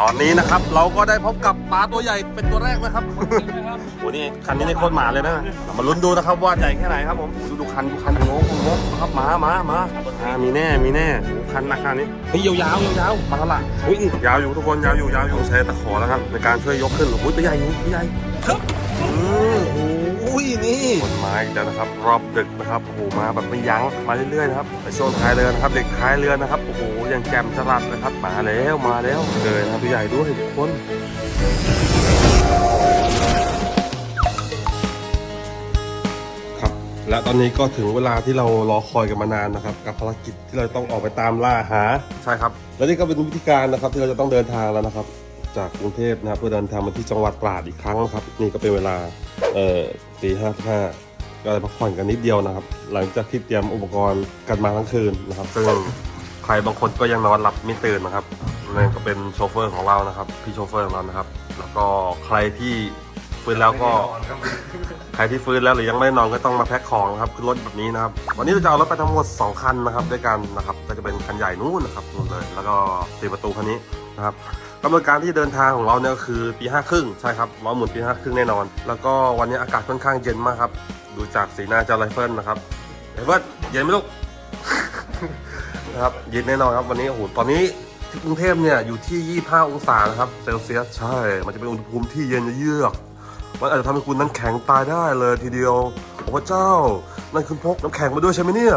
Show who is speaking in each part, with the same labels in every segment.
Speaker 1: ตอนนี้นะครับเราก็ได้พบกับปลาตัวใหญ่เป็นตัวแรกนะครับโอ้นี่คันนี้นี่โคตรหมาเลยนะเรามาลุ้นดูนะครับว่าใหญ่แค่ไหนครับผมดูดูคันดูคันงงงงนะครับหมาหมาหมาอ่ามีแน่มีแน่โอ้คันราคานี้เฮ้ยยาวยาวยาวๆปลาละอุ้ยยาวอยู่ทุกคนยาวอยู่ยาวอยู่ใช้ตะขอแล้วครับในการช่วยยกขึ้นโอ้ยตัวใหญ่อยู่ตัวใหญ่ครับอืมโอ้ย นี่คนมาอีกแล้วนะครับ รอบดึกนะครับโอ้โหมาแบบไม่ยั้งมาเรื่อยๆนะครับในช่วงท้ายเรือนะครับ เด็กท้ายเรือนะครับโอ้โหยังแจมจรัสนะครับมาแล้วมาแล้วเลยนะครับตัวใหญ่ด้วยทุกคนครับและตอนนี้ก็ถึงเวลาที่เรารอคอยกันมานานนะครับ กับภารกิจที่เราต้องออกไปตามล่าหาใช่ครับ และนี่ก็เป็นวิธีการนะครับ ที่เราจะต้องเดินทางแล้วนะครับ จากกรุงเทพนะครับเพื่อเดินทางมาที่จังหวัดตราดอีกครั้งนะครับ นี่ก็เป็นเวลาเอ่อ ตีห้าห้าก็ได้พักผ่อนกันนิดเดียวนะครับ หลังจากที่เตรียมอุปกรณ์กันมาทั้งคืนนะครับซึ่งใครบางคนก็ยังนอนหลับไม่ตื่นนะครับนั่นก็เป็นโชเฟอร์ของเรานะครับพี่โชเฟอร์ของเรานะครับ แล้วก็ใครที่ฟื้นแล้วก็ ใครที่ฟื้นแล้วหรือยังไม่นอนก็ต้องมาแพ็คของนะครับขึ้นรถแบบนี้นะครับ วันนี้เราจะเอารถไปทั้งหมด 2 คันนะครับ ด้วยกันนะครับ ก็จะเป็นคันใหญ่นู้นนะครับนู่นเลย แล้วก็ตีประตูคันนี้นะครับ กำหนดการที่เดินทางของเราเนี่ยก็คือตีห้าครึ่งใช่ครับล้อหมุนตีห้าครึ่งแน่นอน แล้วก็วันนี้อากาศค่อนข้างเย็นมากครับ ดูจากสีหน้าเจ้าไรเฟิลนะครับไรเฟิลเย็นไหมลูกนะครับเย็นแน่นอนครับวันนี้โอ้โหตอนนี้ที่กรุงเทพเนี่ยอยู่ที่ 25 องศานะครับเซลเซียสใช่ มันจะเป็นอุณหภูมิที่เย็นเยือกมันอาจจะทำให้คุณนั้นแข็งตายได้เลยทีเดียวโอ้พระเจ้านั่นคุณพกน้ำแข็งมาด้วยใช่ไหมเนี่ย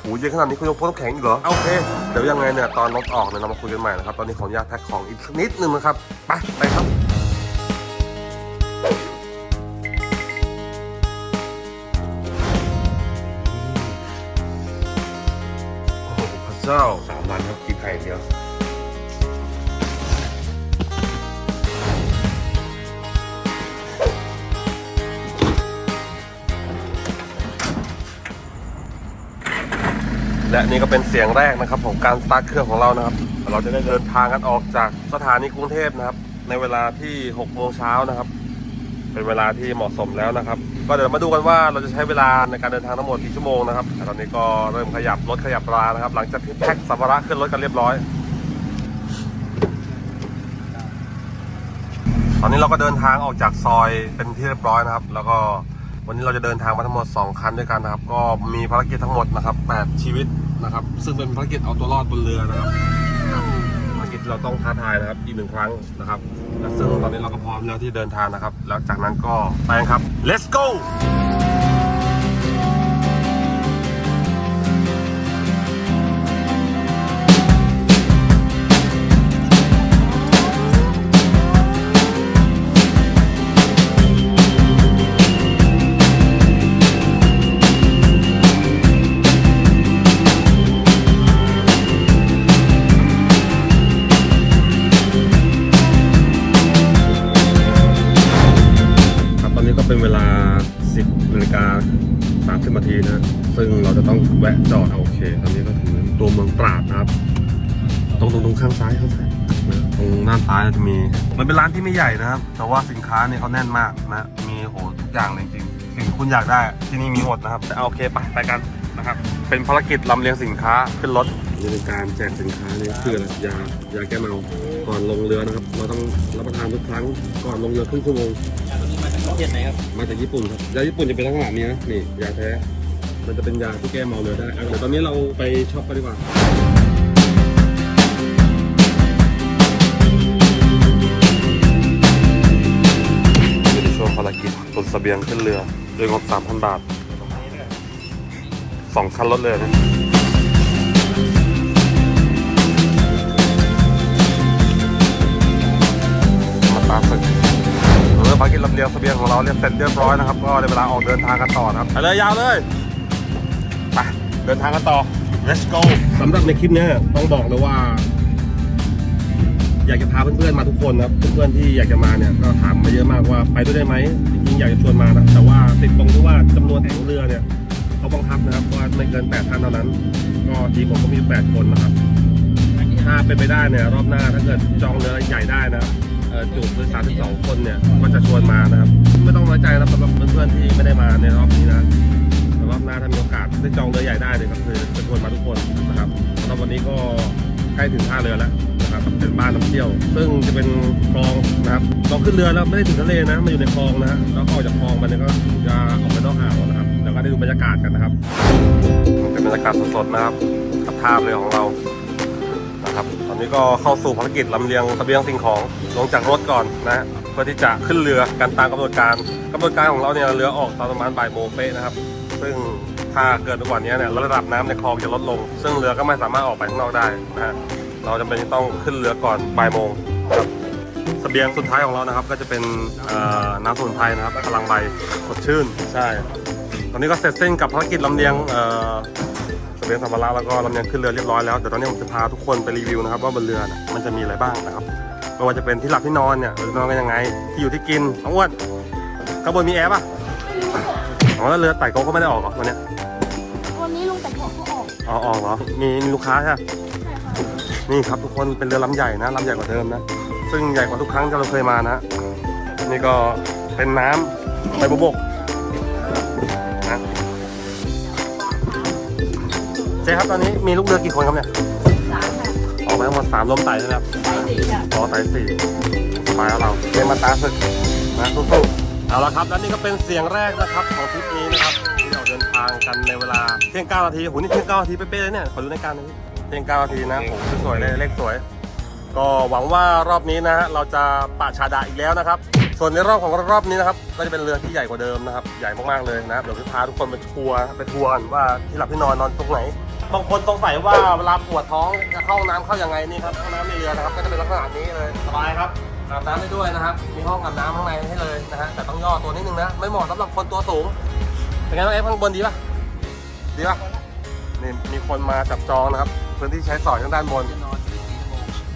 Speaker 1: โหเย็นขนาดนี้คุณยกพวกน้ำแข็งอีกเหรอโอเค เดี๋ยวยังไงเนี่ยตอนรถออกเนี่ยเรามาคุยกันใหม่นะครับ ตอนนี้ขออนุญาตแพ็คของอีกสักนิดนึงนะครับ ไปไปครับโอ้โหพระเจ้าสามวันครับกินไข่อย่างเดียว และนี่ก็เป็นเสียงแรกนะครับของการสตาร์ทเครื่องของเรานะครับ เราจะได้เดินทางกันออกจากสถานีกรุงเทพนะครับ ในเวลาที่6โมงเช้านะครับ เป็นเวลาที่เหมาะสมแล้วนะครับ ก็เดี๋ยวมาดูกันว่าเราจะใช้เวลาในการเดินทางทั้งหมดกี่ชั่วโมงนะครับแต่ตอนนี้ก็เริ่มขยับรถขยับรานะครับ หลังจากที่แพ็คสัมภาระขึ้นรถกันเรียบร้อย ตอนนี้เราก็เดินทางออกจากซอยเป็นที่เรียบร้อยนะครับ แล้วก็ วันนี้เราจะเดินทางมาทั้งหมด 2 คันด้วยกันนะครับ ก็มีภารกิจทั้งหมดนะครับ8ชีวิตนะครับ ซึ่งเป็นภารกิจเอาตัวรอดบนเรือนะครับ ภารกิจเราต้องท้าทายนะครับอีกหนึ่งครั้งนะครับและซึ่งตอนนี้เราก็พร้อมแล้วที่เดินทางนะครับ แล้วจากนั้นก็ไปครับ let's go เป็นร้านที่ไม่ใหญ่นะครับ แต่ว่าสินค้าเนี่ยเขาแน่นมากนะ มีโหทุกอย่างเลยจริงๆสิ่งที่คุณอยากได้ที่นี่มีหมดนะครับแต่เอาโอเคไปไปกันนะครับ เป็นภารกิจลำเลียงสินค้าขึ้นรถนี่เป็นการแจกสินค้านี่คืออะไรยายาแก้เมาก่อนลงเรือนะครับ เราต้องรับประทานทุกครั้งก่อนลงเรือครึ่งชั่วโมง
Speaker 2: ประเทศไหนครับ
Speaker 1: มาจากญี่ปุ่นครับ ยาญี่ปุ่นจะเป็นลักษณะนี้นะนี่ยาแท้ มันจะเป็นยาที่แก้เมาเรือได้เอาเดี๋ยวตอนนี้เราไปช็อปกันดีกว่า กิจตุนเสบียงขึ้นเรือโดยงบ 3,000 บาทสองคันรถเลยนะมาตามศึกเออภารกิจลำเลียงเสบียงของเราเรียบเสร็จเรียบร้อยนะครับ ก็ได้เวลาออกเดินทางกันต่อนะครับไปเลยยาวเลยไปเดินทางกันต่อ let's go สำหรับในคลิปนี้ต้องบอกเลยว่า อยากจะพาเพื่อนๆมาทุกคนนะครับเพื่อนๆที่อยากจะมาเนี่ยก็ถามมาเยอะมากว่าไปด้วยได้ไหมจริงๆอยากจะชวนมานะแต่ว่าติดตรงที่ว่าจำนวนของเรือเนี่ยเขาบังคับนะครับว่าไม่เกิน8ท่านเท่านั้น ก็ทีมผมก็มี 8 คนนะครับถ้าเป็นไปได้เนี่ยรอบหน้าถ้าเกิดจองเรือใหญ่ได้นะครับเอ่อจุคือ32คนเนี่ยก็จะชวนมานะครับ ไม่ต้องน้อยใจนะสำหรับเพื่อนๆที่ไม่ได้มาในรอบนี้นะแต่รอบหน้าถ้ามีโอกาสได้จองเรือใหญ่ได้เนี่ยก็คือจะชวนมาทุกคนนะครับสำหรับวันนี้ก็ใกล้ถึงท่าเรือแล้ว นะครับเป็นบ้านน้ำเที่ยว ซึ่งจะเป็นคลองนะครับเราขึ้นเรือแล้วไม่ได้ถึงทะเลนะมาอยู่ในคลองนะฮะแล้วก็ออกจากคลองมาเนี่ยก็จะออกไปนอกอ่าวนะครับแล้วก็ได้ดูบรรยากาศกันนะครับเป็นบรรยากาศสดๆนะครับกับท่าเรือของเรานะครับตอนนี้ก็เข้าสู่ภารกิจลำเลียงเสบียงสิ่งของลงจากรถก่อนนะเพื่อที่จะขึ้นเรือกันตามกำหนดการกำหนดการของเราเนี่ยเรือออกตอนประมาณบ่ายโมงเป๊ะนะครับ ซึ่งถ้าเกิดกว่านี้เนี่ยระดับน้ำในคลองจะลดลง ซึ่งเรือก็ไม่สามารถออกไปข้างนอกได้นะฮะ เราจำเป็นที่ต้องขึ้นเรือก่อนบ่ายโมงนะครับเสบียงสุดท้ายของเรานะครับ ก็จะเป็นเอ่อน้ำสมุนไพรนะครับพลังใบสดชื่นใช่ ตอนนี้ก็เสร็จสิ้นกับภารกิจลำเลียงเอ่อเสบียงสัมภาระแล้วก็ลำเลียงขึ้นเรือเรียบร้อยแล้วเดี๋ยวตอนนี้ผมจะพาทุกคนไปรีวิวนะครับว่าบนเรือเนี่ยมันจะมีอะไรบ้างนะครับไม่ว่าจะเป็นที่หลับที่นอนเนี่ยเราจะนอนกันยังไง ที่อยู่ที่กินน้องอ้วนข้างบนมีแอร์ป่ะอ๋อแล้วเรือไต่โก๊ะก็ไม่ได้ออกเหรอวันเนี้ย
Speaker 2: วันนี้ลุงแต่งเขาออก
Speaker 1: อ๋อออกเหรอมีมีลูกค้าใช่ไหม
Speaker 2: ใช่ค่ะ
Speaker 1: นี่ครับทุกคนเป็นเรือลำใหญ่นะลำใหญ่กว่าเดิมนะ ซึ่งใหญ่กว่าทุกครั้งที่เราเคยมานะ นี่ก็เป็นน้ำใบบุบกนะเจ๊ครับตอนนี้มีลูกเรือกี่คนครับเนี่ย
Speaker 2: สามค่ะ
Speaker 1: ออกมาทั้งหมดสามลมไต่ใช่ไหมครับ
Speaker 2: ใส่สีอะ
Speaker 1: อ๋อไต่สี่สบายแล้วเราเรียนมาตาศึกนะสู้ๆเอาละครับและนี่ก็เป็นเสียงแรกนะครับของทริปนี้นะครับที่เราเดินทางกันในเวลาเที่ยงเก้านาทีโหนี่เที่ยงเก้านาทีเป๊ะๆเลยเนี่ยขอดูในการหน่อยพี่ เที่ยงเก้านาทีนะโหสวยเลยเลขสวย ก็หวังว่ารอบนี้นะฮะเราจะปะชาดาอีกแล้วนะครับ ส่วนในรอบของรอบนี้นะครับก็จะเป็นเรือที่ใหญ่กว่าเดิมนะครับ ใหญ่มากๆเลยนะเดี๋ยวจะพาทุกคนไปทัวร์ไปทัวร์กันว่าที่หลับที่นอนนอนตรงไหนบางคนสงสัยว่าเวลาปวดท้องจะเข้าน้ำเข้ายังไงนี่ครับห้องน้ำในเรือนะครับก็จะเป็นลักษณะนี้เลยสบายครับอาบน้ำได้ด้วยนะครับ มีห้องอาบน้ำข้างในให้เลยนะฮะแต่ต้องย่อตัวนิดนึงนะ ไม่เหมาะสำหรับคนตัวสูงเป็นไงบ้างเอฟข้างบนดีป่ะดีป่ะนี่มีคนมาจับจองนะครับ พื้นที่ใช้สอยทางด้านบน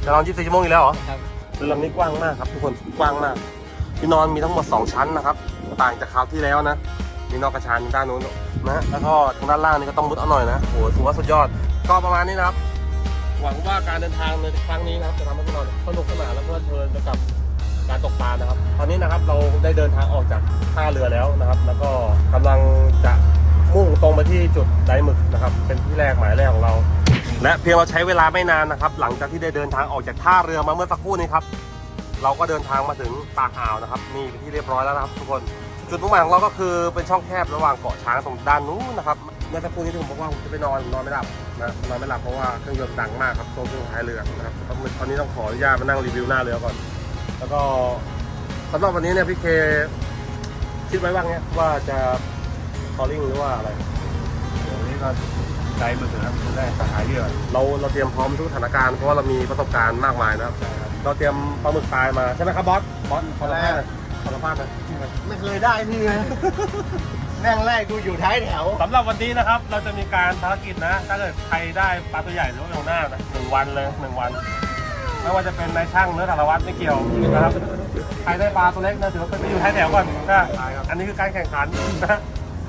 Speaker 1: จะนอน24ชั่วโมงอีกแล้วเหรอเรือลำนี้กว้างมากครับทุกคนกว้างมากที่นอนมีทั้งหมด 2 ชั้นนะครับต่างจากคราวที่แล้วนะมีนอกกระชานด้านนู้นนะแล้วก็ทางด้านล่างนี่ก็ต้องมุดเอาหน่อยนะโอ้โหถือว่าสุดยอดก็ประมาณนี้นะครับ หวังว่าการเดินทางในครั้งนี้นะครับจะทำให้พวกเราสนุกสนานและเพลิดเพลินไปกับการตกปลานะครับ ตอนนี้นะครับเราได้เดินทางออกจากท่าเรือแล้วนะครับ แล้วก็กำลังจะมุ่งตรงไปที่จุดไดหมึกนะครับ เป็นที่แรกหมายแรกของเรา และเพียงเราใช้เวลาไม่นานนะครับ หลังจากที่ได้เดินทางออกจากท่าเรือมาเมื่อสักครู่นี้ครับ เราก็เดินทางมาถึงปากอ่าวนะครับนี่เป็นที่เรียบร้อยแล้วนะครับ ทุกคนจุดมุ่งหมายของเราก็คือเป็นช่องแคบระหว่างเกาะช้างตรงด้านนู้นนะครับเมื่อสักครู่นี้ที่ผมบอกว่าผมจะไปนอนนอนไม่หลับนะนอนไม่หลับเพราะว่าเครื่องยนต์ดังมากครับตรงช่วงท้ายเรือนะครับตอนนี้ต้องขออนุญาตมานั่งรีวิวหน้าเรือก่อน แล้วก็สำหรับวันนี้เนี่ยพี่เคคิดไว้ว่าไงว่าจะคอลลิ่งหรือว่าอะไร
Speaker 3: วันนี้ก็ ใจมือถือครับได้สหายเยอะ
Speaker 1: เราเราเตรียมพร้อมทุกสถานการณ์เพราะว่าเรามีประสบการณ์มากมายนะครับ เราเตรียมปลาหมึกตายมาใช่ไหมครับบอสบอสขอสัมภาษณ์หน่อยขอสัมภาษณ์หน่อย
Speaker 3: ไม่เคยได้นี่เลยแม่งแรกกูอยู่ท้ายแถว
Speaker 1: สำหรับวันนี้นะครับ เราจะมีการภารกิจนะ ถ้าเกิดใครได้ปลาตัวใหญ่หรือว่าตัวหน้านะหนึ่งวันเลยหนึ่งวัน ไม่ว่าจะเป็นนายช่างหรือสารวัตรไม่เกี่ยวนะครับ ใครได้ปลาตัวเล็กนะถือว่าไปอยู่ท้ายแถวก่อนนะอันนี้คือการแข่งขันนะ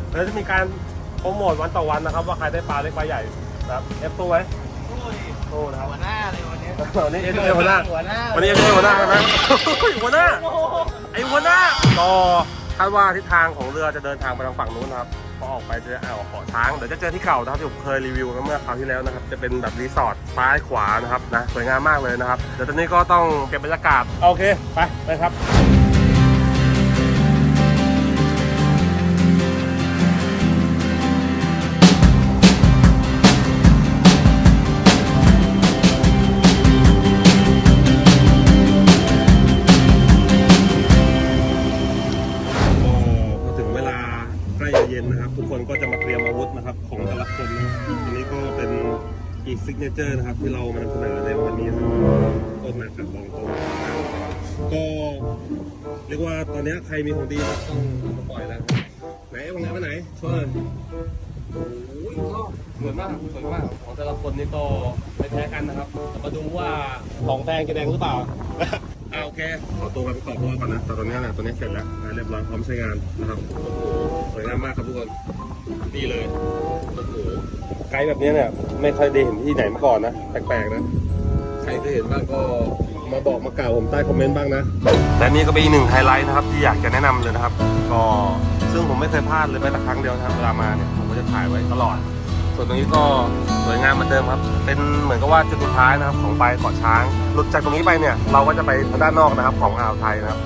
Speaker 1: เดี๋ยวจะมีการโป รโมทวันต่อวันนะครับ ว่าใครได้ปลาเล็กปลาใหญ่นะครับเอฟตู้ไหมตู้นะครับ
Speaker 3: หัวหน้าเลยวันนี้
Speaker 1: วันนี้เอฟเอหัวหน้า
Speaker 3: หัวหน้า
Speaker 1: วันนี้เอฟเอหัวหน้านะหัวหน้าไอ้หัวหน้าก็คาดว่าทิศทางของเรือจะเดินทางไปทางฝั่งนู้นนะครับพอออกไปจะอ่าวเกาะช้างเดี๋ยวจะเจอที่เก่านะครับที่ผมเคยรีวิวเมื่อคราวที่แล้วนะครับ จะเป็นแบบรีสอร์ทซ้ายขวานะครับนะสวยงามมากเลยนะครับเดี๋ยวตอนนี้ก็ต้องเก็บบรรยากาศโอเคไปไปครับ เรียกว่าตอนนี้ใครมีของดีครับต้องมาปล่อยแล้วนะครับไหนวางไหนไปไหนโชว์เลยโอ้ยชอบสวยมากสวยมากของแต่ละคนนี่ก็ไม่แพ้กันนะครับแต่มาดูว่าของแดงจะแดงหรือเปล่าอ่าโอเคขอตัวไปประกอบตัวก่อนนะแต่ตอนนี้เนี่ยตัวนี้เสร็จแล้วนะเรียบร้อยพร้อมใช้งานนะครับโอ้โหสวยงามมากครับทุกคนดีเลยโอ้โหไกด์แบบนี้เนี่ยไม่เคยได้เห็นที่ไหนมาก่อนนะแปลกๆนะใครเคยเห็นบ้างก็ มาบอกมากล่าวผมใต้คอมเมนต์บ้างนะและนี่ก็เป็นอีกหนึ่งไฮไลท์นะครับที่อยากจะแนะนำเลยนะครับ ก็ซึ่งผมไม่เคยพลาดเลยแม้แต่ครั้งเดียวนะครับเวลามาเนี่ยผมก็จะถ่ายไว้ตลอด ส่วนตรงนี้ก็สวยงามเหมือนเดิมครับ เป็นเหมือนกับว่าจุดสุดท้ายนะครับของไปเกาะช้างหลุดจากตรงนี้ไปเนี่ยเราก็จะไปทางด้านนอกนะครับของอ่าวไทยนะครับ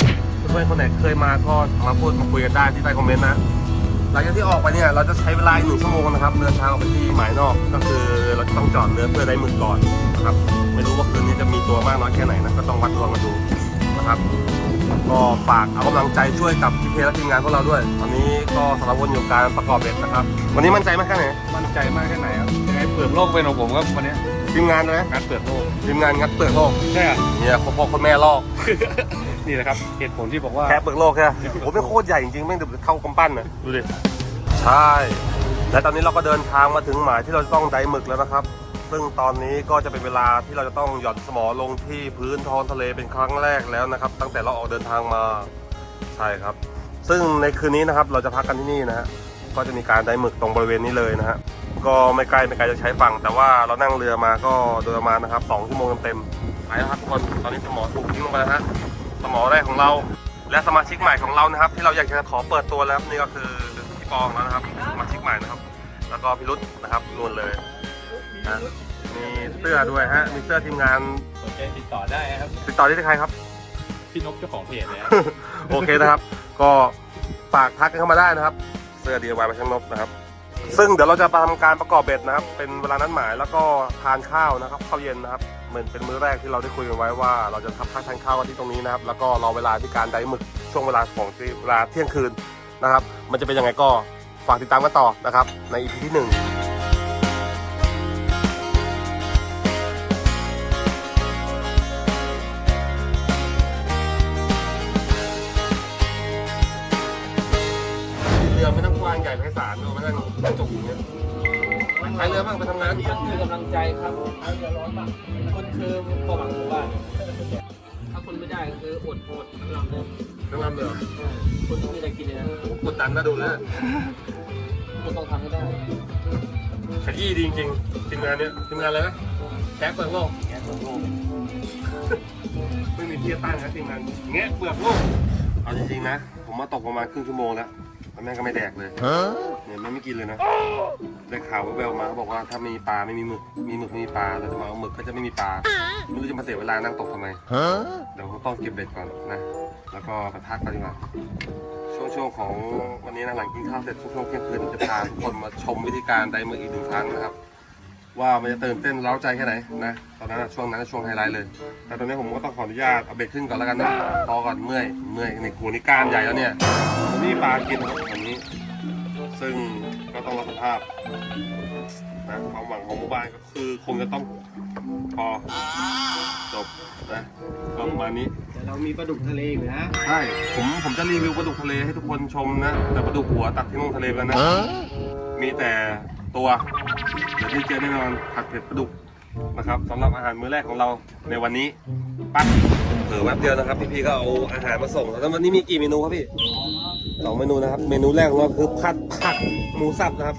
Speaker 1: เพื่อนๆคนไหนเคยมาก็มาพูดมาคุยกันได้ที่ใต้คอมเมนต์นะ หลังจากที่ออกไปเนี่ยเราจะใช้เวลาอีกหนึ่งชั่วโมงนะครับเดินทางออกไปที่หมายนอกก็คือเราจะต้องจอดเรือเพื่อได้หมึกก่อนนะครับ ไม่รู้ว่าคืนนี้จะมีตัวมากน้อยแค่ไหนนะก็ต้องวัดดวงกันดูนะครับก็ฝากเอากำลังใจช่วยกับพี่เพและทีมงานพวกเราด้วยตอนนี้ก็สารวนอยู่กับการประกอบเบ็ดนะครับ วันนี้มั่นใจมากแค่ไหน
Speaker 4: มั่นใจมากแค่ไหนครับยังไงเปิดโลกเป็นของผมครับวันเนี้ย
Speaker 1: ทีมงานนะ
Speaker 4: งานเปิดโลก
Speaker 1: ทีมงานงัดเปลือกโลก
Speaker 4: ใช่อะ
Speaker 1: เนี่ยพ่อพ่อคนแม่ลอก
Speaker 4: นี่แหละครับเหตุผลที่บอกว่า
Speaker 1: แค่เปลือกโลกแค่โอ้โหเป็นโคตรใหญ่จริงๆแม่งเท่ากำปั้นน่ะดูดิใช่และตอนนี้เราก็เดินทางมาถึงหมายที่เราจะต้องไดหมึกแล้วนะครับ ซึ่งตอนนี้ก็จะเป็นเวลาที่เราจะต้องหย่อนสมอลงที่พื้นท้องทะเลเป็นครั้งแรกแล้วนะครับ ตั้งแต่เราออกเดินทางมาใช่ครับ ซึ่งในคืนนี้นะครับเราจะพักกันที่นี่นะฮะก็จะมีการไดหมึกตรงบริเวณนี้เลยนะฮะก็ไม่ไกลไม่ไกลจากชายฝั่ง แต่ว่าเรานั่งเรือมาก็โดยประมาณนะครับสองชั่วโมงเต็มๆไปแล้วครับทุกคนตอนนี้สมอถูกทิ้งลงไปแล้วฮะสมอแรกของเรา และสมาชิกใหม่ของเรานะครับ ที่เราอยากจะขอเปิดตัวแล้วนี่ก็คือพี่ปองแล้วนะครับสมาชิกใหม่นะครับ แล้วก็พี่รุธนะครับนวลเลย นะมีเสื้อด้วยฮะ มีเสื้อทีมงาน
Speaker 4: สนใจติดต่อได้ครับ
Speaker 1: ติดต่อได้ที่ใครครับ
Speaker 4: พี่นกเจ้าของเพจเลย
Speaker 1: โอเคนะครับ ก็ฝากทักกันเข้ามาได้นะครับ เสื้อ DIY ไปช่างนบนะครับ ซึ่งเดี๋ยวเราจะทำการประกอบเบ็ดนะครับ เป็นเวลานัดหมายแล้วก็ทานข้าวนะครับข้าวเย็นนะครับเหมือนเป็นมื้อแรกที่เราได้คุยกันไว้ว่า เราจะทับพักทานข้าวกันที่ตรงนี้นะครับ แล้วก็รอเวลาที่การไดหมึกช่วงเวลาของเวลาเที่ยงคืนนะครับ มันจะเป็นยังไงก็ฝากติดตามกันต่อนะครับ ใน EP ที่หนึ่ง กว้างใหญ่ไพศาลเราม่ต้องกระจกอย่างเงี้ยใช้เรือบ้างไปทำงาน
Speaker 5: คือกำลังใจครับเรือร้อนมากคนคือความหวังของบ้านถ้าคนไม่ได้ก็คืออดโอดทั้งลำเลย
Speaker 1: ทั้งลำเลยหรอ
Speaker 5: คนที่ไม่ได้กินเลยนะ
Speaker 1: กดดันนะดูแล้ว
Speaker 5: คนต้องทำให้ได้
Speaker 1: ขยี้ดีจริงๆทีมงานเนี้ยทีมงานอะไรนะแกะเปลือกโลก
Speaker 5: แกะเปิดโลก
Speaker 1: ไม่มีที่ตั้งนะทีมงานแงะเปลือกโลกเอาจริงๆนะ ผมมาตกประมาณครึ่งชั่วโมงแล้ว แล้วแม่งก็ไม่แดกเลยเนี่ยแม่งไม่กินเลยนะได้ข่าวแววๆมาเขาบอกว่าถ้ามีปลาไม่มีหมึก มีหมึกไม่มีปลาแล้วจะมาเอาหมึกก็จะไม่มีปลา ไม่รู้จะมาเสียเวลานั่งตกทำไมเดี๋ยวผมต้องเก็บเบ็ดก่อนนะ แล้วก็ไปพักกันดีกว่า ช่วงช่วงของวันนี้นะหลังกินข้าวเสร็จช่วงช่วงเที่ยงคืนจะพาทุกคนมาชมวิธีการไดหมึกอีกหนึ่งครั้งนะครับ ว่ามันจะตื่นเต้นเร้าใจแค่ไหนนะตอนนั้นนะช่วงนั้นนะช่วงไฮไลท์เลย แต่ตอนนี้ผมก็ต้องขออนุญาตเอาเบรกขึ้นก่อนแล้วกันนะพอก่อนเมื่อยเมื่อยในกูนี่กล้ามใหญ่แล้วเนี่ยวันนี้ปลากินครับวันนี้ ซึ่งก็ต้องรับสภาพนะความหวังของหมู่บ้านก็คือคงจะต้องพอจบนะก็ประมาณนี้
Speaker 3: แต่เรามีปลาดุกทะเลอยู่นะ
Speaker 1: ใช่ผมผมจะรีวิวปลาดุกทะเลให้ทุกคนชมนะแต่ปลาดุกหัวตัดที่ลงทะเลไปแล้วนะมีแต่ ตัวเดี๋ยวที่เจอแน่นอนผัดเผ็ดปลาดุกนะครับสำหรับอาหารมื้อแรกของเราในวันนี้ปั๊บเผลอแป๊บเดียวนะครับพี่ๆก็เอาอาหารมาส่งแล้ววันนี้มีกี่เมนูครับพี่สองเมนูนะครับ เมนูแรกของเราคือผัดผักหมูสับนะครับ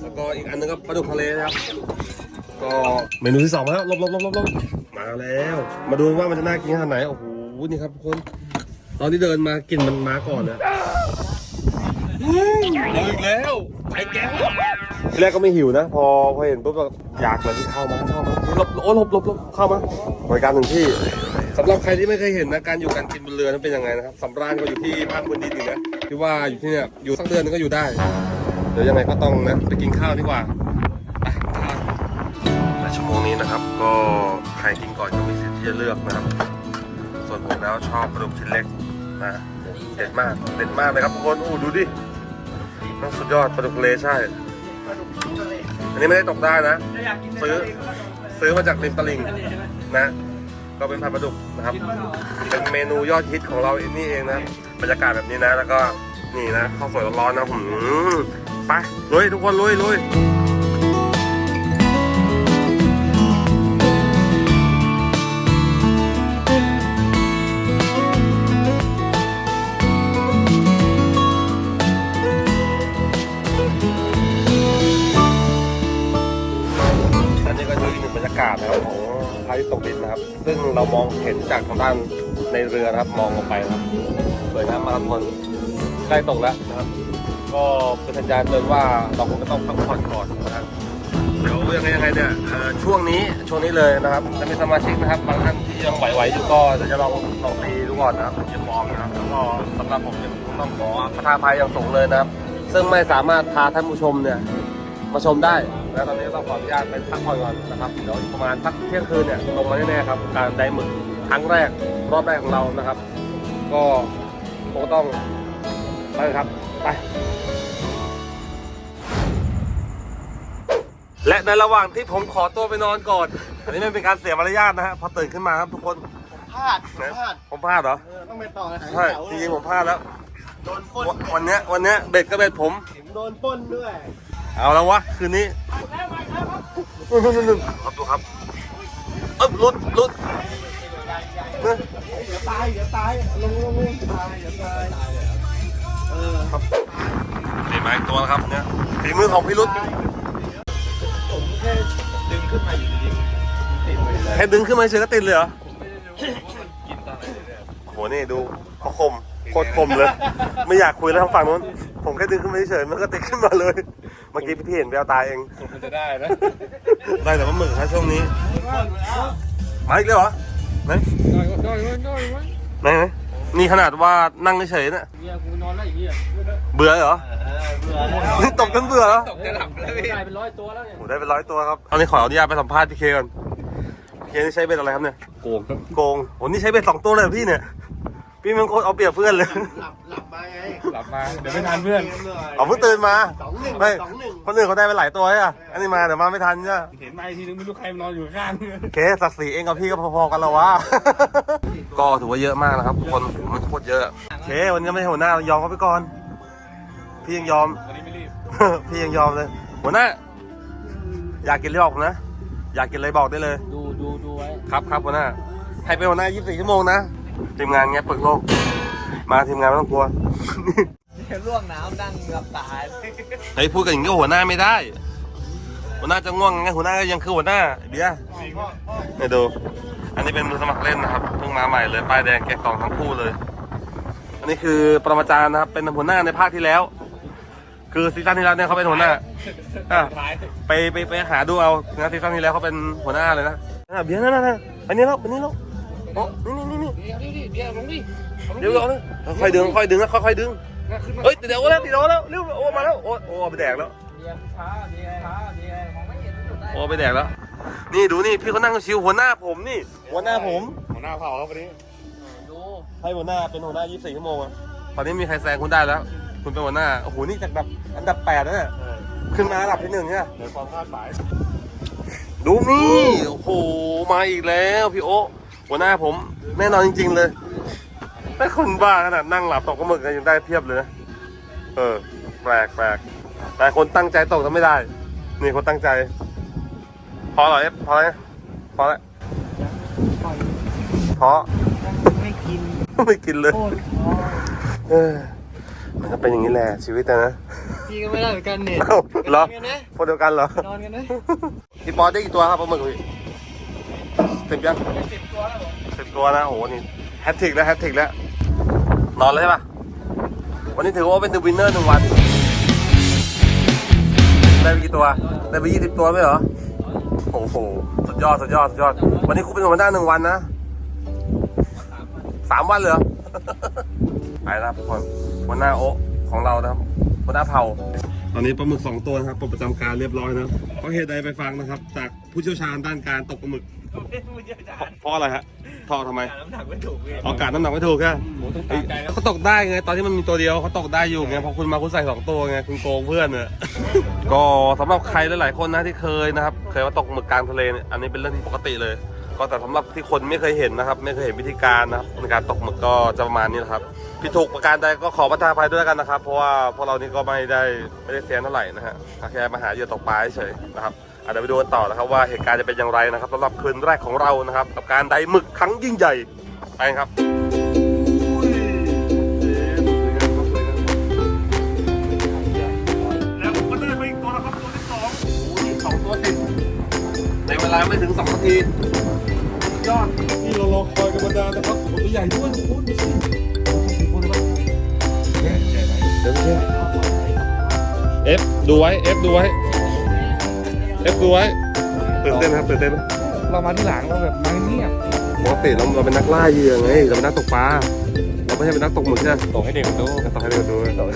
Speaker 1: แล้วก็อีกอันนึงก็ปลาดุกทะเลนะครับ ก็เมนูที่สองมาแล้วลบลบลบลบลบมาแล้ว มาดูว่ามันจะน่ากินขนาดไหนโอ้โหนี่ครับทุกคนตอนที่เดินมากลิ่นมันมาก่อนนะเอาอีกแล้ว ไอ้แกทีแรกก็ไม่หิวนะ พอพอเห็นปุ๊บก็อยากเลยที่เข้ามาเข้ามาหลบโอ้หลบหลบหลบเข้ามาบริการหนึ่งที่สำหรับใครที่ไม่เคยเห็นนะการอยู่การกินบนเรือนั้นเป็นยังไงนะครับสำราญก็อยู่ที่ภาคพื้นดินอยู่นะที่ว่าอยู่ที่เนี่ยอยู่สักเดือนนึงก็อยู่ได้ เดี๋ยวยังไงก็ต้องนะไปกินข้าวดีกว่าไปข้าวในชั่วโมงนี้นะครับ ก็ใครกินก่อนก็มีสิทธิ์ที่จะเลือกนะครับ ส่วนผมแล้วชอบปลาดุกชิ้นเล็กนะเด็ดมากเด็ดมากเลยครับทุกคนโอ้ดูดิ สุดยอดปลาดุกทะเลใช่ อันนี้ไม่ได้ตกได้นะ ซื้อ ซื้อมาจากริมตลิ่งนะ ก็เป็นผัดปลาดุกนะครับ เป็นเมนูยอดฮิตของเรานี่เองนะ บรรยากาศแบบนี้นะ แล้วก็นี่นะข้าวสวยร้อนๆนะหืมไปลุยทุกคนลุยลุยาทิตย์ตกดินนะครับ ซึ่งเรามองเห็นจากทางด้านในเรือนะครับ มองลงไปนะครับสวยงามมากครับทุกคนใกล้ตกแล้วนะครับ ก็เป็นสัญญาณเตือนว่าเราคงจะต้องพักผ่อนก่อนนะครับเดี๋ยวยังไงยังไงเนี่ยช่วงนี้ช่วงนี้เลยนะครับ จะมีสมาชิกนะครับบางท่านที่ยังไหวๆอยู่ก็เดี๋ยวจะลองลองตีดูก่อนนะครับย่ามองนะครับแล้วก็สำหรับผมเนี่ยผมต้องขอประทาภัยอย่างสูงเลยนะครับ ซึ่งไม่สามารถพาท่านผู้ชมเนี่ยมาชมได้ แล้วตอนนี้ต้องขออนุญาตไปพักผ่อนก่อนนะครับเดี๋ยวอีกประมาณสักเที่ยงคืนเนี่ยลงมาแน่ๆครับ การได้หมึกครั้งแรกรอบแรกของเรานะครับ ก็คงต้องไปเลยครับไปและในระหว่างที่ผมขอตัวไปนอนก่อน อันนี้ไม่เป็นการเสียมารยาทนะฮะพอตื่นขึ้นมาครับทุกคน
Speaker 3: พลาดพลาด
Speaker 1: ผมพลาดเหรอ
Speaker 3: เออต้องไปต่อหาง
Speaker 1: ใช่
Speaker 3: แถว
Speaker 1: จริงๆผมพลาดแล้ว
Speaker 3: โดนปล้น
Speaker 1: วันวันเนี้ยวันเนี้ยเบ็ดก็เบ็ดผม
Speaker 3: โดนปล้นด้วย
Speaker 1: เอาแล้ววะ คืนนี้นู่นนู่นนู่นครับดูครับเอ๊บลุดลุดเนอะ
Speaker 3: เดี๋ยวตายเดี๋ยวตายลงลงลงตายเดี๋ยวตายเออ
Speaker 1: นี่มาอีกตัวแล้วครับเนี่ยฝีมือของพี่รุด
Speaker 3: ผมแค่ดึงขึ้นมาอยู่ดีๆติดไปเลย
Speaker 1: แค่ดึงขึ้นมาเฉยก็ติดเลยเหรอ
Speaker 4: ไม่ได้รู้ว่ามันกินตอนไหนเนี่ย
Speaker 1: โหนี่ดูเขาคมโคตรคมเลย ไม่อยากคุยแล้วทางฝั่งนู้น ผมแค่ดึงขึ้นมาเฉยๆมันก็ติดขึ้นมาเลย เมื่อกี้พี่เห็นแววตาเอง
Speaker 4: มันจะได้นะ
Speaker 1: ได้แต่ว่าหมึกนะช่วงนี้มาอีกแล้วเหรอไหน
Speaker 5: ได้ก็ได้ก็ได้ก็
Speaker 1: ไหนไหนนี่ขนาดว่านั่งเฉยๆเนี่ย
Speaker 5: เฮียกูนอนแล้วไอ้เฮีย
Speaker 1: เบื่อเหรอ
Speaker 3: เออเบื่อแล้ว
Speaker 1: นี่ตกจนเบื่อแล้ว
Speaker 4: ตกจะหลับแล้วพี่
Speaker 5: ได้เป็นร้อยตัวแล้วเนี่ย
Speaker 1: โหได้เป็นร้อยตัวครับตอนนี้ขออนุญาตไปสัมภาษณ์พี่เคก่อนพี่เคนี่ใช้เบ็ดอะไรครับเนี่ย
Speaker 4: โกงครับ
Speaker 1: โกงโหนี่ใช้เบ็ดสองตัวเลยเหรอพี่เนี่ย พี่มันโคตรเอาเปรียบเพื่อนเลย
Speaker 3: หลับหลับมาไง
Speaker 4: หลับมาเดี๋ยวไม่ทันเพื่อน
Speaker 1: เอาเพิ่งตื่นมา
Speaker 3: สองหนึ่ง
Speaker 1: ไม่
Speaker 3: สองหนึ่ง
Speaker 1: คนอื่นเขาได้ไปหลายตัวใช่ปะอันนี้มาเดี๋ยวมาไม่ทันใช่ปะ
Speaker 4: เห็นมาอีกทีนึงไม่รู้ใครนอนอยู่ข้าง
Speaker 1: เคศักดิ์ศรีเองกับพี่ก็พอๆกันแล้ววะก็ถือว่าเยอะมากนะครับคนมันโคตรเยอะเควันนี้ไม่ใช่หัวหน้าเรายอมเขาไปก่อน พี่ยังยอม
Speaker 4: ตอนนี้ไม่รีบ
Speaker 1: พี่ยังยอมเลยหัวหน้าอยากกินอะไรบอกผมนะอยากกินอะไรบอกได้เลย
Speaker 5: ดูดูดูไว้
Speaker 1: ครับครับหัวหน้าให้เป็นหัวหน้า 24 ชั่วโมงนะ ทีมงานเงี้ยเปิดโลก มาทีมงานไม่ต้องกลัว
Speaker 5: ล่วงน้ำนั่งหลับตา
Speaker 1: เฮ้ยพูดกันอย่างนี้ก็หัวหน้าไม่ได้ หัวหน้าจะง่วงไงหัวหน้าก็ยังคือหัวหน้าเบียร์นี่ดู อันนี้เป็นมือสมัครเล่นนะครับเพิ่งมาใหม่เลยป้ายแดงแกะกล่องทั้งคู่เลย อันนี้คือปรมาจารย์นะครับเป็นหัวหน้าในภาคที่แล้ว คือซีซั่นที่แล้วเนี่ยเขาเป็นหัวหน้าอะ
Speaker 4: ท้าย
Speaker 1: ไปไปไปหาดูเอานะซีซั่นที่แล้วเขาเป็นหัวหน้าเลยนะอะเบียร์นั่นนั่นนั่นอันนี้แล้วอันนี้แล้วโอ้นี่นี่นี่นี่
Speaker 5: เดี๋ยวดิเดี๋ยวลงดิ
Speaker 1: เดี๋ยวก่อนนะค่อยๆดึงค่อยๆดึงนะค่อยๆดึงเฮ้ยเดี๋ยวแล้วเดี๋ยวแล้วเร็วโอ้มาแล้วโอ้โอ้เอาไปแดกแล้ว
Speaker 5: เดี๋ยวช้าเดี๋ยวช้าเดี๋ยวมองไม่เห็นจุดได้
Speaker 1: โอ้ไปแดกแล้ว นี่ดูนี่พี่เขานั่งชิวหัวหน้าผมนี่ หัวหน้าผม
Speaker 4: หัวหน้าเผาแล้ววันนี้
Speaker 5: ดู
Speaker 1: ให้หัวหน้าเป็นหัวหน้า 24 ชั่วโมงอะตอนนี้มีใครแซงคุณได้แล้ว คุณเป็นหัวหน้า โอ้โห นี่จากแบบอันดับ8แล้วเนี่ย ขึ้นมาอันดับที่หนึ่งเนี่ย
Speaker 4: เดี๋ยวความคาดหมาย
Speaker 1: ดูนี่ โอ้โห มาอีกแล้วพี่โอ๊ หัวหน้าผมแน่นอนจริง ๆ เลยไม่คนบ้าขนาดนั่งหลับตกก็หมึกกันยังได้เพียบเลยนะเออแปลกแปลกแต่คนตั้งใจตกทำไม่ได้ นี่คนตั้งใจ พอเหรอเอฟพอแล้วพอแล้วพอ
Speaker 3: ไม่กิน
Speaker 1: ไม่กินเลย
Speaker 3: โคตรท้อ
Speaker 1: เออมันก็เป็นอย่างนี้แหละชีวิตนะนะ
Speaker 5: พี่ก็ไม่ได้เหมือนกันเนี่ย
Speaker 1: เอ้าเหรอ
Speaker 5: นอนกันนะ
Speaker 1: คนเดียวกันเหรอน
Speaker 5: อนกันนะ
Speaker 1: พี่ปอได้กี่ตัวครับปลาหมึกพี่ สิบยัง
Speaker 5: สิบตัวแล้วผม
Speaker 1: สิบตัวนะโอ้โหนี่แฮตทริกแล้วแฮตทริกแล้ว นอนเลยใช่ปะวันนี้ถือว่าเป็นเดอะวินเนอร์หนึ่งวัน ได้ไปกี่ตัว ได้ไปยี่สิบตัวไหมเหรอ โอ้โห สุดยอด สุดยอด สุดยอด วันนี้คุณเป็นหัวหน้าหนึ่งวันนะสามวันเลยเหรอ ไปแล้วทุกคนหัวหน้าโอะของเรานะครับหัวหน้าเผาตอนนี้ปลาหมึกสองตัวนะครับปลดประจำการเรียบร้อยนะเพราะเหตุใดไปฟังนะครับ จากผู้เชี่ยวชาญด้านการตกปลาหมึก เพราะอะไรฮะทอทำไม
Speaker 5: น้ำหนักไม่ถูกเลย
Speaker 1: เอากาดน้ำหนักไม่ถูกแค่
Speaker 4: โหต้องตามใจแล้ว
Speaker 1: เขาตกได้ไง ตอนที่มันมีตัวเดียวเขาตกได้อยู่ไงพอคุณมาคุณใส่สองตัวไงคุณโกงเพื่อนเนี่ยก็สำหรับใครหลายๆคนนะที่เคยนะครับ เคยมาตกหมึกกลางทะเลเนี่ยอันนี้เป็นเรื่องที่ปกติเลย ก็แต่สำหรับที่คนไม่เคยเห็นนะครับ ไม่เคยเห็นวิธีการนะครับในการตกหมึกก็จะประมาณนี้นะครับผิดถูกประการใดก็ขอประทานอภัยด้วยกันนะครับ เพราะว่าพวกเรานี่ก็ไม่ได้ไม่ได้เซียนเท่าไหร่นะฮะแค่มาหาเหยื่อตกปลาเฉยๆนะครับอะ เดี๋ยวไปดูกันต่อนะครับว่าเหตุการณ์จะเป็นอย่างไรนะครับสำหรับคืนแรกของเรานะครับ กับการไดหมึกครั้งยิ่งใหญ่ไปครับแล้วผมก็ได้ไปอีกตัวแล้วครับตัวที่สองโอ้ยสองตัวติดในเวลาไม่ถึงสองนาทียอดนี่เรารอคอยกันมานานนะครับตัวใหญ่ด้วยทุกคนดูสิพูดเลยว่าเดี๋ยวเดี๋ยวเอฟดูไว้เอฟดูไว้ เอฟดูไว้ตื่นเต้นไหมครับตื่นเต้นไหม
Speaker 5: เรามาที่หลังเราแบบมาเงียบ
Speaker 1: ปกติเราเราเป็นนักล่าเหยื่อไงเราเป็นนักตกปลาเราไม่ใช่เป็นนักตกหมึกใช่ไหม
Speaker 4: ตกให้เด็กมันดู
Speaker 1: ตกให้ดูดูตก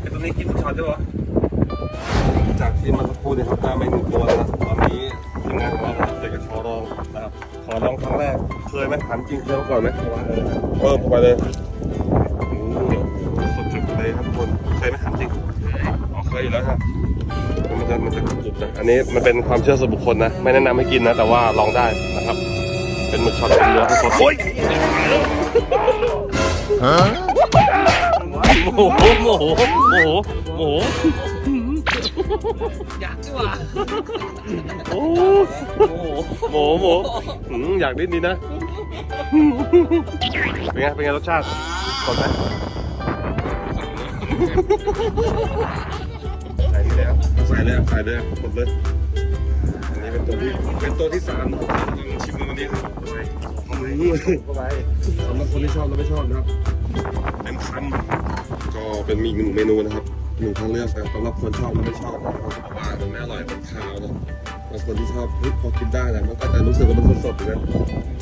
Speaker 1: ไอ้ตัวนี้กินช็อตใช่ปะจากที่มันสักครู่เนี่ยครับได้มาหนึ่งตัวแล้วนะตอนนี้ทีมงานของเรานะครับเจอกับชอรองนะครับขอลองครั้งแรกเคยไหมถามจริงเคยมาก่อนไหมเพิ่มเข้าไปเลยอืมสดจุด เลยครับทุกคนเคยไหมถามจริงอ๋อเคยอยู่แล้วครับมันจะมันจะกรุบๆนะอันนี้มันเป็นความเชื่อส่วนบุคคลนะ ไม่แนะนำให้กินนะ แต่ว่าลองได้นะครับ เป็นหมึกช็อตเป็นเนื้อสดๆโอ้ยโอ้โหโอ้โหโอ้โหโอ้โห
Speaker 5: อยากดีกว่า
Speaker 1: โอ้โหโหโหอืมอยากดิ้นดีนะ เป็นไง เป็นไงรสชาติสดไหม ใส่นี่เลยครับใส่เลยครับใส่เลยครับหมดเลยอันนี้เป็นตัวที่เป็นตัวที่สามนะครับที่เราชิมกันวันนี้ครับอืมเข้าไปสำหรับคนที่ชอบและไม่ชอบนะครับเป็นคันก็เป็นมีอีกหนึ่งเมนูนะครับหนึ่งทางเลือกนะสำหรับคนชอบและไม่ชอบนะครับเขาบอกว่ามันไม่อร่อยมันคาวนะ บางคนที่ชอบเฮ้ยพอกินได้นะมันก็จะรู้สึกว่ามันสดๆอยู่นะ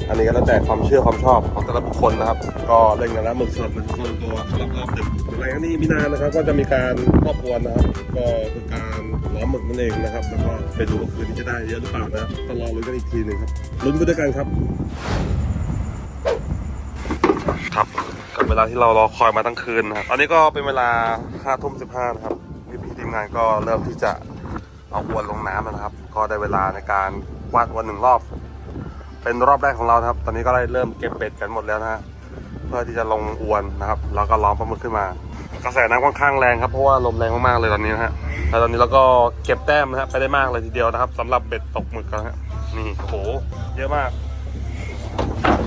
Speaker 1: อันนี้ก็แล้วแต่ความเชื่อความชอบของแต่ละบุคคลนะครับ ก็เล่นกันแล้วหมึกสดมันคนตัวสำหรับรอบดึกในครั้งนี้มินานนะครับ ก็จะมีการครอบครัวนะครับ ก็คือการล้อมหมึกนั่นเองนะครับ แล้วก็ไปดูว่าคืนนี้จะได้เยอะหรือเปล่านะต้องรอลุ้นกันอีกทีหนึ่งครับลุ้นไปด้วยกันครับ ครับกับเวลาที่เรารอคอยมาทั้งคืนนะครับ ตอนนี้ก็เป็นเวลาห้าทุ่มสิบห้านะครับพี่พี่ๆทีมงานก็เริ่มที่จะเอาอวนลงน้ำแล้วนะครับ ก็ได้เวลาในการวาดอวนหนึ่งรอบ เป็นรอบแรกของเรานะครับ ตอนนี้ก็ได้เริ่มเก็บเบ็ดกันหมดแล้วนะฮะเพื่อที่จะลงอวนนะครับ แล้วก็ล้อมปลาหมึกขึ้นมา กระแสน้ำค่อนข้างแรงครับเพราะว่าลมแรงมากๆเลยตอนนี้นะฮะแล้วตอนนี้เราก็เก็บแต้มนะฮะไปได้มากเลยทีเดียวนะครับสำหรับเบ็ดตกหมึกนะฮะนี่โอ้โหเยอะมาก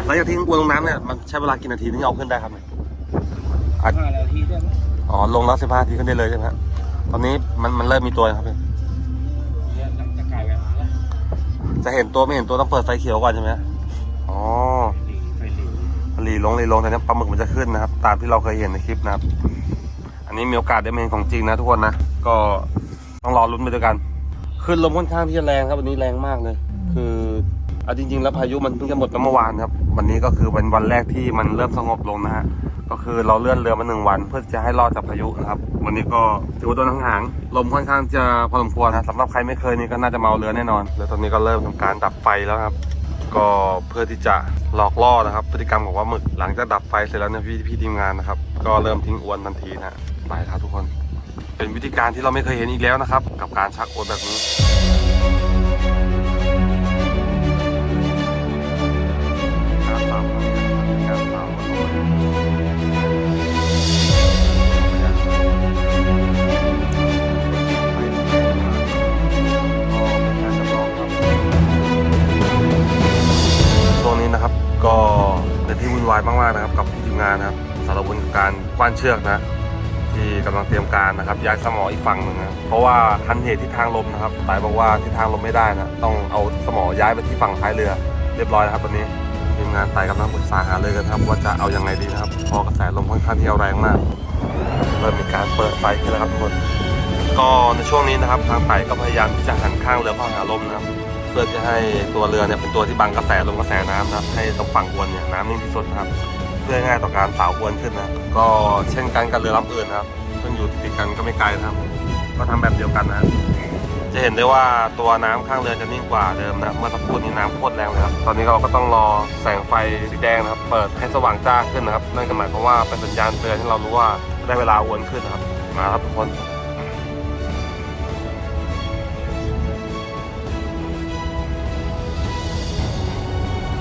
Speaker 1: หลังจากทิ้งอวนลงน้ำเนี่ยมันใช้เวลากี่นาทีถึงจะเอาขึ้นได้ครับเนี่ย
Speaker 5: ห้านาทีได้ไหม
Speaker 1: อ๋อลงแล้วสิบห้าทีขึ้นได้เลยใช่ไหมฮะตอนนี้มันมันเริ่มมีตัวนะครับพี่
Speaker 5: เนี่ย จะเห็
Speaker 1: นตัวไม่เห็นตัวต้องเปิดไฟเขียวก่อนใช่ไหมอ๋อ
Speaker 5: ไฟหลี
Speaker 1: ลงหลีลงแต่เนี้ยปลาหมึกมันจะขึ้นนะครับ ตามที่เราเคยเห็นในคลิปนะครับ อันนี้มีโอกาสได้มาเห็นของจริงนะทุกคนนะ ก็ต้องรอลุ้นไปด้วยกัน ขึ้นลมค่อนข้างที่จะแรงครับวันนี้แรงมากเลย คือเอาจริง ๆ แล้วพายุมันเพิ่งจะหมดไปเมื่อวานครับ วันนี้ก็คือเป็นวันแรกที่มันเริ่มสงบลงนะฮะก็คือเราเลื่อนเรือมาหนึ่งวัน เพื่อจะให้รอดจากพายุนะครับ วันนี้ก็ถือว่าโดนทั้งหางลมค่อนข้างจะพอสมควรนะสำหรับใครไม่เคยนี่ก็น่าจะเมาเรือแน่นอน แล้วตอนนี้ก็เริ่มทำการดับไฟแล้วครับ ก็เพื่อที่จะหลอกล่อนะครับ พฤติกรรมของว่าหมึกหลังจากดับไฟเสร็จแล้วเนี่ยพี่พี่ทีมงานนะครับ ก็เริ่มทิ้งอวนทันทีนะฮะไปครับทุกคน เป็นวิธีการที่เราไม่เคยเห็นอีกแล้วนะครับ กับการชักอวนแบบนี้านเชือกนะ ที่กำลังเตรียมการนะครับ ย้ายสมออีกฝั่งหนึ่งนะเพราะว่าทันเหตุที่ทางลมนะครับตายบอกว่าที่ทางลมไม่ได้นะต้องเอาสมอย้ายไปที่ฝั่งท้ายเรือ เรียบร้อยนะครับตอนนี้ทีมงานไต่กำลังปรึกษาหาเลยกันครับ ว่าจะเอายังไงดีนะครับพอกระแสลมค่อนข้างที่จะแรงมากเริ่มมีการเปิดไฟขึ้นแล้วครับทุกคนก็ในช่วงนี้นะครับทางไต่ก็พยายามที่จะหันข้างเรือเข้าหาลมนะครับเพื่อจะให้ตัวเรือเนี่ยเป็นตัวที่บังกระแสลมกระแสน้ำนะครับให้ตรงฝั่งอวนเนี่ยน้ำนิ่งที่สุดครับ พื่อง่ายต่อการสาวอวนขึ้นนะก็เช่นกันกับเรือลำอื่นครับซึ่งอยู่ติดกันก็ไม่ไกลนะครับ ก็ทำแบบเดียวกันนะจะเห็นได้ว่าตัวน้ำข้างเรือจะนิ่งกว่าเดิมนะเมื่อสักครู่นี้น้ำโคตรแรงเลยครับตอนนี้เราก็ต้องรอแสงไฟสีแดงนะครับ เปิดให้สว่างจ้าขึ้นนะครับนั่นก็หมายความว่าเป็นสัญญาณเตือนให้เรารู้ว่าได้เวลาอวนขึ้นนะครับมาครับทุกคน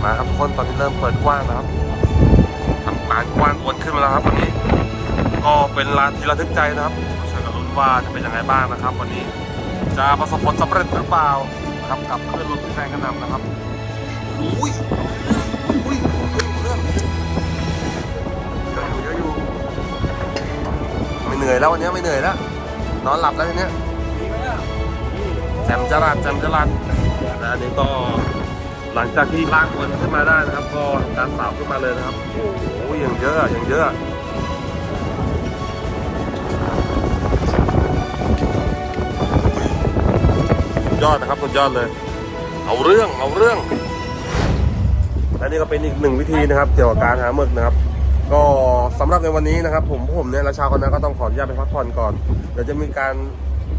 Speaker 1: มาครับทุกคนตอนนี้เริ่มเปิดกว้างนะครับ ทำการกว้างอวนขึ้นมาแล้วครับวันนี้ ก็เป็นลานที่ระทึกใจนะครับช่วยกันลุ้นว่าจะเป็นยังไงบ้างนะครับ วันนี้จะประสบผลสำเร็จหรือเปล่านะครับกับคลื่นลมที่แรงกระหน่ำนะครับอุ้ยอุ้ยเรื่องเยอะอยู่เยอะอยู่ไม่เหนื่อยแล้ววันนี้ไม่เหนื่อยแล้วนอนหลับแล้วทีเนี้ย
Speaker 5: มีไหมอะ
Speaker 1: แจมจรัดแจมจรัดและอันนี้ก็ หลังจากที่ลากอวนขึ้นมาได้นะครับ ก็การสาวขึ้นมาเลยนะครับ โอ้โหอย่างเยอะอย่างเยอะยอดนะครับสุดยอดเลย เอาเรื่องเอาเรื่องและนี่ก็เป็นอีกหนึ่งวิธีนะครับเกี่ยวกับการหาหมึกนะครับ ก็สำหรับในวันนี้นะครับ ผมผมเนี่ยและชาวคณะก็ต้องขออนุญาตไปพักผ่อนก่อนเดี๋ยวจะมีการ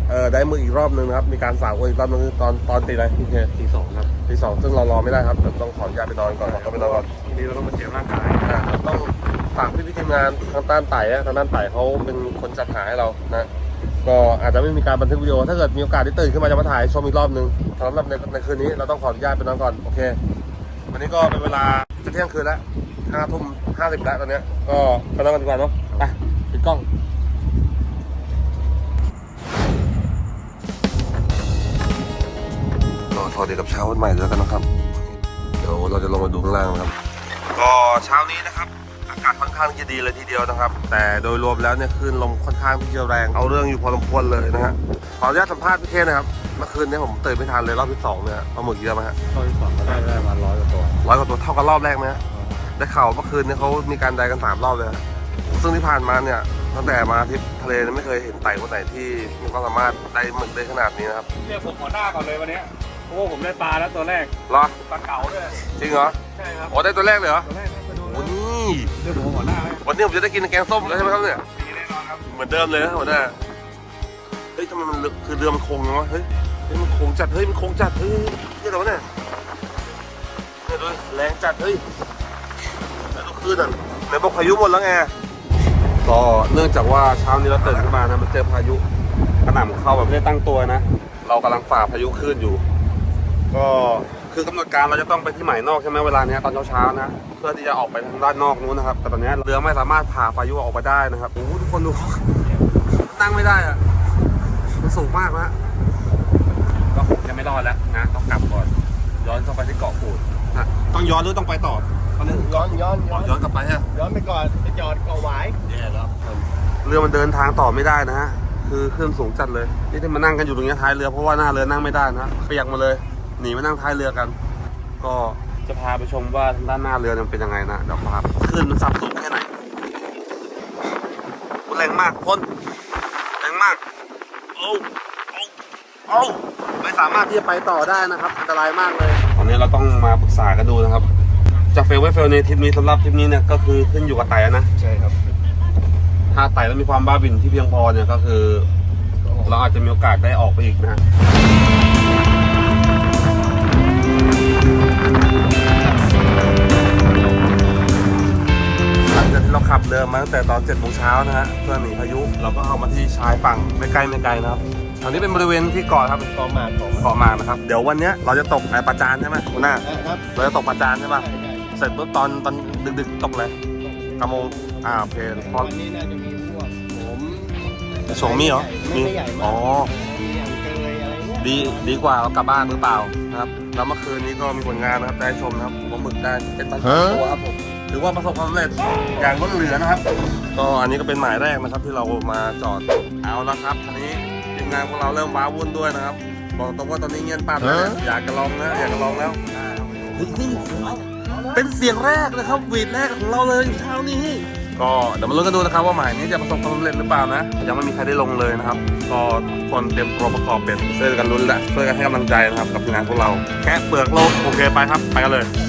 Speaker 1: เอ่อได้มืออีกรอบหนึ่งนะครับ มีการสาวอวนอีกรอบหนึงตอนตอนตีอะไรพี่เค
Speaker 4: ทีสองครับ
Speaker 1: ตีสองซึ่งเรารอไม่ได้ครับเดี๋ยวต้องขออนุญาตไปนอนก่อนขอไปนอนก่อน
Speaker 4: ทีนี้เราต้องมาเตรียมร่างกาย
Speaker 1: อ่าต้องฝากพี่พี่ๆทีมงานทางด้านไต่อะทางด้านไต่เขาเป็นคนจัดหาให้เรานะก็อาจจะไม่มีการบันทึกวิดีโอ ถ้าเกิดมีโอกาสที่ตื่นขึ้นมาจะมาถ่ายชมอีกรอบหนึ่งสำหรับในในคืนนี้เราต้องขออนุญาตไปนอนก่อนโอเค วันนี้ก็เป็นเวลาจะเที่ยงคืนแล้วห้าทุ่มห้าสิบแล้วตอนเนี้ยก็ไปนอนกันดีกว่าเนาะไปปิดกล้อง ก็สวัสดีกับเช้าวันใหม่ด้วยกันนะครับ เดี๋ยวเราจะลงมาดูข้างล่างนะครับก็เช้านี้นะครับ อากาศค่อนข้างจะดีเลยทีเดียวนะครับ แต่โดยรวมแล้วเนี่ยคลื่นลมค่อนข้างที่จะแรงเอาเรื่องอยู่พอสมควรเลยนะฮะขออนุญาตสัมภาษณ์พี่เทนะครับเมื่อคืนเนี้ผมตื่นไม่ทันเลยรอบที่สองเนี่ยปลาหมึกเยอะไหมฮะ
Speaker 4: ตอนที่สองก็ได้ได้มาร้อยกว่าตัว
Speaker 1: ร้อยกว่าตัวเท่ากับรอบแรกไหมฮะได้ข่าวว่าเมื่อคืนเนี่ยเขามีการไดกันสามรอบเลยฮะซึ่งที่ผ่านมาเนี่ยตั้งแต่มาทริปทะเลเนี่ยไม่เคยเห็นไต่คนไหนที่มีความสามารถไดหมึกได้ขนาดนี้นะครับ
Speaker 4: เรียกผมหัวหน้าก่อนเลยวันนี้ เพราะว่าผมได้ปลาแล้วตัวแรก
Speaker 1: เหรอ
Speaker 4: ปลาเก๋าด้วย
Speaker 1: จริงเหรอ
Speaker 4: ใช่ครับ
Speaker 1: โอ้ได้ตัวแรกเลยเหรอ
Speaker 4: ตัวแรกครับไปดู
Speaker 1: โอ้
Speaker 4: แล้ว
Speaker 1: นี่
Speaker 4: เรียกผมหัวหน้าไหม
Speaker 1: วันนี้ผมจะได้กินแกงส้มแล้วใช่ไหมครับเนี่ย
Speaker 4: มีแน่นอนครับ
Speaker 1: เหมือนเดิมเลยนะหัวหน้าเฮ้ยทำไมมันเรือคือเรือมันโค้งยังวะเฮ้ยเฮ้ยมันโค้งจัดเฮ้ยมันโค้งจัดเฮ้ยนี่อะไรวะเนี่ยเนี่ยดูแรงจัดเฮ้ยแล้วดูคลื่นอะไหนบอกพายุหมดแล้วไงก็เนื่องจากว่าเช้านี้เราตื่นขึ้นมานะมันเจอพายุกระหน่ำเข้าแบบไม่ได้ตั้งตัวนะ เรากำลังฝ่าพายุคลื่นอยู่ ก็คือกำหนดการเราจะต้องไปที่หมายนอกใช่ไหมเวลาเนี้ยตอนเช้าๆนะ เพื่อที่จะออกไปทางด้านนอกนู้นนะครับ แต่ตอนเนี้ยเรือไม่สามารถผ่าพายุออกไปได้นะครับโอ้โหทุกคนดู นั่งไม่ได้อะมันสูงมากนะก็คงจะไม่รอดแล้วนะต้องกลับก่อน ย้อนเข้าไปที่เกาะกูดนะต้องย้อนหรือต้องไปต่อตอนนี้
Speaker 3: ย้อนย้อนย้อน
Speaker 1: ย้อนกลับไปฮะ
Speaker 3: ย้อนไปก่อนไปจอดเกาะหวาย
Speaker 1: แย่แล้วเรือมันเดินทางต่อไม่ได้นะฮะคือขึ้นสูงจัดเลยนี่ที่มานั่งกันอยู่ตรงเนี้ยท้ายเรือเพราะว่าหน้าเรือนั่งไม่ได้นะเปียกมาเลย หนีมานั่งท้ายเรือกัน ก็จะพาไปชมว่าทางด้านหน้าเรือเนี่ยมันเป็นยังไงนะเดี๋ยวพาขึ้นมันสับสูงแค่ไหนโอ้แรงมากพ่นแรงมากโอ้โอ้โอ้ไม่สามารถที่จะไปต่อได้นะครับ อันตรายมากเลย ตอนนี้เราต้องมาปรึกษากันดูนะครับ จะเฟลไม่เฟลในทริปนี้สำหรับทริปนี้เนี่ยก็คือขึ้นอยู่กับไตนะ
Speaker 3: ใช่ครับ
Speaker 1: ถ้าไต่แล้วมีความบ้าบินที่เพียงพอเนี่ยก็คือ เราอาจจะมีโอกาสได้ออกไปอีกนะ จากที่เราขับเรือมาตั้งแต่ตอน7จ็ดโมงเช้านะฮะเพื่อหนีพายุเราก็เข้ามาที่ชายฝั่งไม่ไกลไม่ไกลนะครับทางนี้เป็นบริเวณที่เกาะครับ
Speaker 3: เกาะหมากเกาะหมาก
Speaker 1: เกาะหมากนะครับเดี๋ยววันเนี้ยเราจะตกไอ้ปลาจานใช่ไหมคุณหน้า
Speaker 3: ครับ
Speaker 1: เราจะตกปลาจานใช่ป่ะ
Speaker 3: ใช่ใช่
Speaker 1: เสร็จปุ๊บตอนตอนดึกๆตกเลยกำโมงอ่าโอเคพอ
Speaker 3: วันนี้น่าจะมีพวกผม
Speaker 1: โฉมมีเหรอ
Speaker 3: ไม่ไม่ใหญ่มาก
Speaker 1: อ๋อ
Speaker 3: มีอย่างเกยอะไรเงี้ย
Speaker 1: ดีดีกว่าเรากลับบ้านมือเปล่านะครับแล้วเมื่อคืนนี้ก็มีผลงานนะครับได้ชมนะครับปลาหมึกได้เป็นปลาสองตัวครับผม ถือว่าประสบความสำเร็จอย่างล้นเหลือนะครับ ก็อันนี้ก็เป็นหมายแรกนะครับที่เรามาจอดเอาละครับทีนี้ทีมงานของเราเริ่มว้าวุ่นด้วยนะครับ บอกตรงว่าตอนนี้เงียบปัดนะอยากจะลองนะอยากจะลองแล้วเฮ้ยนี่เป็นเสียงแรกนะครับหวีดแรกของเราเลยเช้านี้ก็เดี๋ยวมาลุ้นกันดูนะครับว่าหมายนี้จะประสบความสำเร็จหรือเปล่านะยังไม่มีใครได้ลงเลยนะครับ ก็ทุกคนเตรียมตัวประกอบเป็นช่วยกันลุ้นและช่วยกันให้กำลังใจนะครับกับทีมงานพวกเราแค่เปลือกโลกโอเคไปครับไปกันเลย
Speaker 3: เ